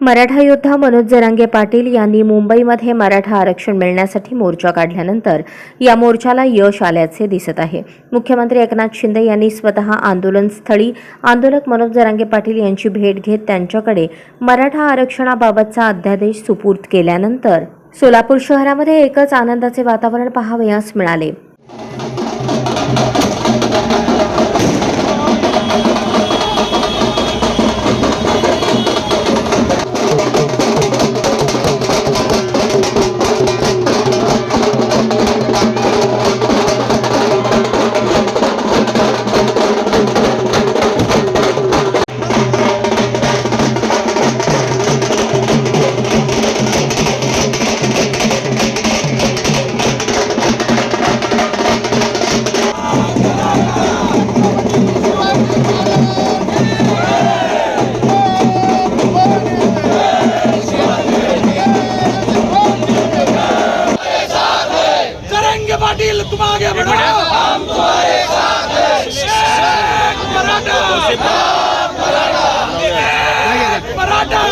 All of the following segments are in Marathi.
मराठा योद्धा मनोज जरांगे पाटील यांनी मुंबईमध्ये मराठा आरक्षण मिळण्यासाठी मोर्चा काढल्यानंतर या मोर्चाला यश आल्याचे दिसत आहे. मुख्यमंत्री एकनाथ शिंदे यांनी स्वतः आंदोलनस्थळी आंदोलक मनोज जरांगे पाटील यांची भेट घेत त्यांच्याकडे मराठा आरक्षणाबाबतचा अध्यादेश सुपूर्द केल्यानंतर सोलापूर शहरामध्ये एकच आनंदाचे वातावरण पाहावयास मिळाले. पाटिल तुम आगे बढ़ो। हम तुम्हारे साथ हैं शेख मराठा मराठा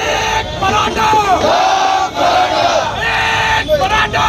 एक मराठा एक मराठा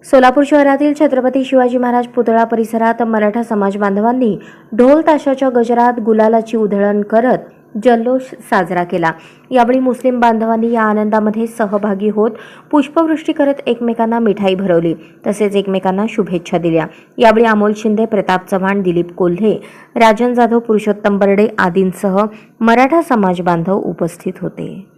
सोलापूर शहरातील छत्रपती शिवाजी महाराज पुतळा परिसरात मराठा समाज बांधवांनी ढोल ताशाच्या गजरात गुलालाची उधळण करत जल्लोष साजरा केला. यावेळी मुस्लिम बांधवांनी या आनंदामध्ये सहभागी होत पुष्पवृष्टी करत एकमेकांना मिठाई भरवली तसेच एकमेकांना शुभेच्छा दिल्या. यावेळी अमोल शिंदे प्रताप चव्हाण दिलीप कोल्हे राजन जाधव पुरुषोत्तम बर्डे आदींसह मराठा समाज बांधव उपस्थित होते.